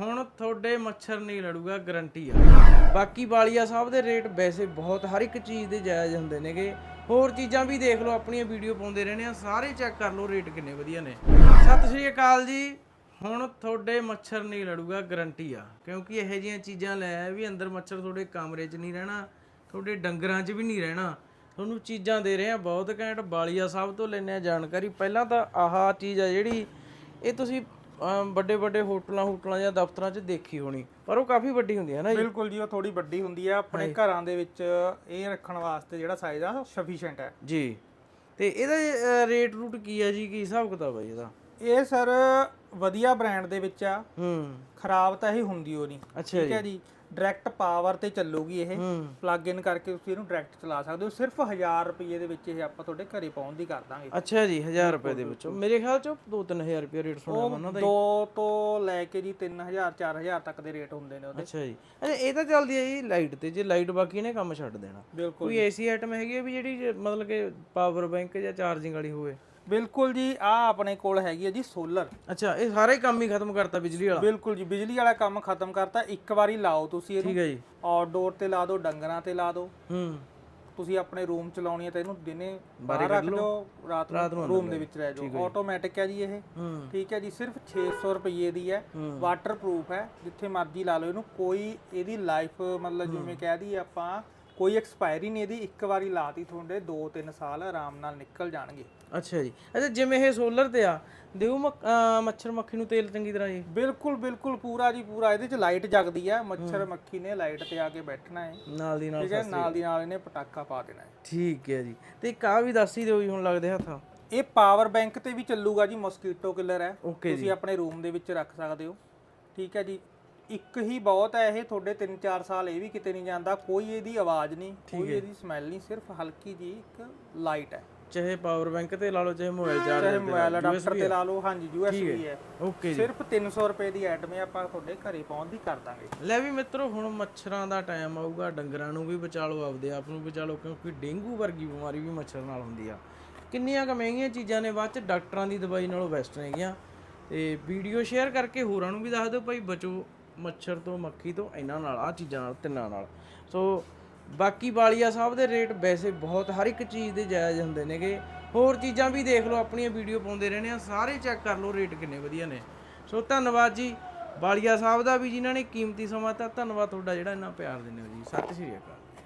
ਹੁਣ ਤੁਹਾਡੇ ਮੱਛਰ ਨਹੀਂ ਲੜੂਗਾ ਗਰੰਟੀ ਆ। ਬਾਕੀ ਵਾਲੀਆ ਸਾਹਿਬ ਦੇ ਰੇਟ ਵੈਸੇ ਬਹੁਤ, ਹਰ ਇੱਕ ਚੀਜ਼ ਦੇ ਜਾਇਜ਼ ਹੁੰਦੇ ਨੇਗੇ। ਹੋਰ ਚੀਜ਼ਾਂ ਵੀ ਦੇਖ ਲਓ, ਆਪਣੀਆਂ ਵੀਡੀਓ ਪਾਉਂਦੇ ਰਹਿੰਦੇ ਆ, ਸਾਰੇ ਚੈੱਕ ਕਰ ਲਓ ਰੇਟ ਕਿੰਨੇ ਵਧੀਆ ਨੇ। ਸਤਿ ਸ਼੍ਰੀ ਅਕਾਲ ਜੀ। ਹੁਣ ਤੁਹਾਡੇ ਮੱਛਰ ਨਹੀਂ ਲੜੂਗਾ ਗਰੰਟੀ ਆ। ਕਿਉਂਕਿ ਇਹੋ ਜਿਹੀਆਂ ਚੀਜ਼ਾਂ ਲੈ ਵੀ ਅੰਦਰ ਮੱਛਰ ਤੁਹਾਡੇ ਕਮਰੇ 'ਚ ਨਹੀਂ ਰਹਿਣਾ, ਤੁਹਾਡੇ ਡੰਗਰਾਂ 'ਚ ਵੀ ਨਹੀਂ ਰਹਿਣਾ। ਤੁਹਾਨੂੰ ਚੀਜ਼ਾਂ ਦੇ ਰਹੇ ਆ ਬਹੁਤ ਘੈਂਟ। ਬਾਲੀਆ ਸਾਹਿਬ ਤੋਂ ਲੈਣੇ ਆ ਜਾਣਕਾਰੀ। ਪਹਿਲਾਂ ਤਾਂ ਆਹ ਚੀਜ਼ ਆ ਜਿਹੜੀ, ਇਹ ਤੁਸੀਂ ਵੱਡੇ ਵੱਡੇ ਹੋਟਲਾਂ ਹੋਟਲਾਂ ਜਾਂ ਦਫ਼ਤਰਾਂ 'ਚ ਦੇਖੀ ਹੋਣੀ। ਪਰ ਉਹ ਕਾਫੀ ਵੱਡੀ ਹੁੰਦੀ ਹੈ ਨਾ ਜੀ। ਬਿਲਕੁਲ ਜੀ ਉਹ ਥੋੜੀ ਵੱਡੀ ਹੁੰਦੀ ਹੈ। ਆਪਣੇ ਘਰਾਂ ਦੇ ਵਿੱਚ ਇਹ ਰੱਖਣ ਵਾਸਤੇ ਜਿਹੜਾ ਸਾਈਜ਼ ਆ ਸਫੀਸ਼ੀਐਂਟ ਹੈ। ਜੀ। ਤੇ ਇਹਦਾ ਰੇਟ ਰੂਟ ਕੀ ਹੈ ਜੀ? ਕੀ ਹਿਸਾਬ ਕਿਤਾਬ ਹੈ ਇਹਦਾ? ਇਹ ਸਰ ਵਧੀਆ ਬ੍ਰਾਂਡ ਦੇ ਵਿੱਚ ਆ। ਹੂੰ। ਖਰਾਬ ਤਾਂ ਇਹ ਹੁੰਦੀ ਓ ਨਹੀਂ। ਠੀਕ ਹੈ ਜੀ। ਡਾਇਰੈਕਟ ਪਾਵਰ ਤੇ ਚੱਲੂਗੀ ਇਹ ਪਲੱਗ ਇਨ ਕਰਕੇ ਤੁਸੀਂ ਇਹਨੂੰ ਡਾਇਰੈਕਟ ਚਲਾ ਸਕਦੇ ਹੋ। ਸਿਰਫ 1000 ਰੁਪਏ ਦੇ ਵਿੱਚ ਇਹ ਆਪਾਂ ਤੁਹਾਡੇ ਘਰੇ ਪਹੁੰਚ ਦੀ ਕਰ ਦਾਂਗੇ। ਅੱਛਾ ਜੀ 1000 ਰੁਪਏ ਦੇ ਵਿੱਚੋਂ। ਮੇਰੇ ਖਿਆਲ ਚ 2-3000 ਰੁਪਏ ਰੇਟ ਸੁਣਿਆ ਮੈਂ ਉਹਨਾਂ ਦਾ ਦੋ ਤੋਂ ਲੈ ਕੇ ਜੀ 3000 4000 ਤੱਕ ਦੇ ਰੇਟ ਹੁੰਦੇ ਨੇ ਉਹਦੇ। ਅੱਛਾ ਜੀ। ਅੱਛਾ ਇਹ ਤਾਂ ਚੱਲਦੀ ਹੈ ਜੀ ਲਾਈਟ ਤੇ। ਜੇ ਲਾਈਟ ਬਾਕੀ ਨੇ ਕੰਮ ਛੱਡ ਦੇਣਾ। ਕੋਈ ਐਸੀ ਆਈਟਮ ਹੈਗੀ ਹੈ ਵੀ ਜਿਹੜੀ ਮਤਲਬ ਕਿ ਪਾਵਰ ਬੈਂਕ ਜਾਂ ਚਾਰਜਿੰਗ ਵਾਲੀ ਹੋਵੇ? ਬਿਲਕੁਲ ਜੀ ਆ ਆਪਣੇ ਕੋਲ ਹੈਗੀ ਹੈ ਜੀ ਸੋਲਰ। ਅੱਛਾ ਇਹ ਸਾਰੇ ਕੰਮ ਹੀ ਖਤਮ ਕਰਤਾ ਬਿਜਲੀ ਵਾਲਾ? ਬਿਲਕੁਲ ਜੀ ਬਿਜਲੀ ਵਾਲਾ ਕੰਮ ਖਤਮ ਕਰਤਾ। ਇੱਕ ਵਾਰੀ ਲਾਓ ਤੁਸੀਂ ਇਹਨੂੰ। ਠੀਕ ਹੈ ਜੀ। ਆਊਟਡੋਰ ਤੇ ਲਾ ਦਿਓ ਡੰਗਰਾਂ ਤੇ ਲਾ ਦਿਓ ਹੂੰ। ਤੁਸੀਂ ਆਪਣੇ ਰੂਮ ਚ ਲਾਉਣੀ ਹੈ ਤਾਂ ਇਹਨੂੰ ਦਿਨੇ ਬਾਹਰ ਰੱਖ ਦਿਓ ਰਾਤ ਨੂੰ ਰੂਮ ਦੇ ਵਿੱਚ ਰਹਿ ਜਾਓ। ਆਟੋਮੈਟਿਕ ਹੈ ਜੀ। ਇਹ। ਹੂੰ। ਠੀਕ ਹੈ ਜੀ ਸਿਰਫ 600 ਰੁਪਏ ਦੀ ਹੈ। ਵਾਟਰਪ੍ਰੂਫ ਹੈ ਜਿੱਥੇ ਮਰਜ਼ੀ ਲਾ ਲਓ ਇਹਨੂੰ। ਕੋਈ ਇਹਦੀ ਲਾਈਫ ਮਤਲਬ ਜਿਵੇਂ ਕਹਿ ਦਈਏ ਆਪਾਂ ਕੋਈ ਐਕਸਪਾਇਰੀ ਨਹੀਂ ਇਹਦੀ ਇੱਕ ਵਾਰੀ ਲਾਤੀ ਤੁਹਾਡੇ 2-3 ਸਾਲ ਆਰਾਮ ਨਾਲ ਨਿਕਲ ਜਾਣਗੇ। ਅੱਛਾ ਜੀ। ਅੱਛਾ ਜਿਵੇਂ ਇਹ ਸੋਲਰ ਤੇ ਆ ਅਹ ਮੱਛਰ ਮੱਖੀ ਨੂੰ ਤੇਲ ਚੰਗੀ ਤਰ੍ਹਾਂ ਜੀ? ਬਿਲਕੁਲ ਬਿਲਕੁਲ ਪੂਰਾ ਜੀ ਪੂਰਾ। ਇਹਦੇ ਚ ਲਾਈਟ ਜਗਦੀ ਹੈ ਮੱਛਰ ਮੱਖੀ ਨੇ ਲਾਈਟ ਤੇ ਆ ਕੇ ਬੈਠਣਾ ਹੈ ਨਾਲ ਦੀ ਨਾਲ ਠੀਕ ਹੈ ਨਾਲ ਦੀ ਨਾਲ ਇਹਨੇ ਪਟਾਕਾ ਪਾ ਦੇਣਾ ਹੈ ਠੀਕ ਹੈ ਜੀ। ਤੇ ਇੱਕ ਆਹ ਵੀ ਦੱਸ ਹੀ ਦਿਓ ਜੀ ਹੁਣ ਲੱਗਦੇ ਹੱਥਾਂ। ਇਹ ਪਾਵਰ ਬੈਂਕ ਤੇ ਵੀ ਚੱਲੂਗਾ ਜੀ ਮਸਕੀਟੋ ਕਿਲਰ ਹੈ। ਤੁਸੀਂ ਆਪਣੇ ਰੂਮ ਦੇ ਵਿੱਚ ਰੱਖ ਸਕਦੇ ਹੋ। ਠੀਕ ਹੈ ਜੀ। ਇੱਕ ਹੀ ਬਹੁਤ ਹੈ ਇਹ ਤੁਹਾਡੇ 3-4 ਸਾਲ ਇਹ ਵੀ ਕਿਤੇ ਨਹੀਂ ਜਾਂਦਾ ਕੋਈ ਇਹਦੀ ਆਵਾਜ਼ ਨਹੀਂ ਕੋਈ ਇਹਦੀ ਸਮੈਲ ਨਹੀਂ ਸਿਰਫ ਹਲਕੀ ਜੀ ਇੱਕ ਲਾਈਟ ਹੈ। ਚਾਹੇ ਪਾਵਰ ਬੈਂਕ ਤੇ ਲਾ ਲਓ ਚਾਹੇ ਮੋਬਾਈਲ ਚਾਰਜਰ ਚਾਹੇ ਤੇ ਮੋਬਾਈਲ ਅਡਾਪਟਰ ਤੇ ਲਾ ਲਓ ਹਾਂਜੀ USB ਹੈ। ਓਕੇ ਜੀ। ਸਿਰਫ 300 ਰੁਪਏ ਦੀ ਐਟਮ ਆਪਾਂ ਤੁਹਾਡੇ ਘਰੇ ਪਹੁੰਚਦੀ ਕਰ ਦਾਂਗੇ। ਲੈ ਵੀ ਮਿੱਤਰੋ ਹੁਣ ਮੱਛਰਾਂ ਦਾ ਟਾਈਮ ਆਊਗਾ ਡੰਗਰਾਂ ਨੂੰ ਵੀ ਬਚਾ ਲਓ ਆਪਦੇ ਆਪ ਨੂੰ ਬਚਾ ਲਓ ਕਿਉਂਕਿ ਡੇਂਗੂ ਵਰਗੀ ਬਿਮਾਰੀ ਵੀ ਮੱਛਰ ਨਾਲ ਹੁੰਦੀ ਆ। ਕਿੰਨੀਆਂ ਕੁ ਮਹਿੰਗੀਆਂ ਚੀਜ਼ਾਂ ਨੇ ਬਾਅਦ ਚ ਡਾਕਟਰਾਂ ਦੀ ਦਵਾਈ ਨਾਲੋਂ ਬੈਸਟ ਨੇਗੀਆਂ ਤੇ ਵੀਡੀਓ ਸ਼ੇਅਰ ਕਰਕੇ ਹੋਰਾਂ ਨੂੰ ਵੀ ਦੱਸ ਦਿਓ ਭਾਈ ਬਚੋ ਮੱਛਰ ਤੋਂ, ਮੱਖੀ ਤੋਂ, ਇਹਨਾਂ ਨਾਲ ਆ ਚੀਜ਼ਾਂ ਨਾਲ, ਤਿੰਨਾਂ ਨਾਲ। ਸੋ, ਬਾਕੀ ਵਾਲੀਆ ਸਾਹਿਬ ਦੇ ਰੇਟ ਵੈਸੇ ਬਹੁਤ, ਹਰ ਇੱਕ ਚੀਜ਼ ਦੇ ਜਾਇਜ਼ ਹੁੰਦੇ ਨੇਗੇ। ਹੋਰ ਚੀਜ਼ਾਂ ਵੀ ਦੇਖ ਲਓ, ਆਪਣੀਆਂ ਵੀਡੀਓ ਪਾਉਂਦੇ ਰਹਿੰਦੇ ਆ ਸਾਰੇ ਚੈੱਕ ਕਰ ਲਓ, ਰੇਟ ਕਿੰਨੇ ਵਧੀਆ ਨੇ। ਸੋ, ਧੰਨਵਾਦ ਜੀ। ਵਾਲੀਆ ਸਾਹਿਬ ਦਾ ਵੀ ਜਿਨ੍ਹਾਂ ਨੇ ਕੀਮਤੀ ਸਮਾਂ ਤਾਂ ਧੰਨਵਾਦ ਤੁਹਾਡਾ ਜਿਹੜਾ ਇੰਨਾ ਪਿਆਰ ਦਿੰਦੇ ਹੋ ਜੀ। ਸਤਿ ਸ਼੍ਰੀ ਅਕਾਲ।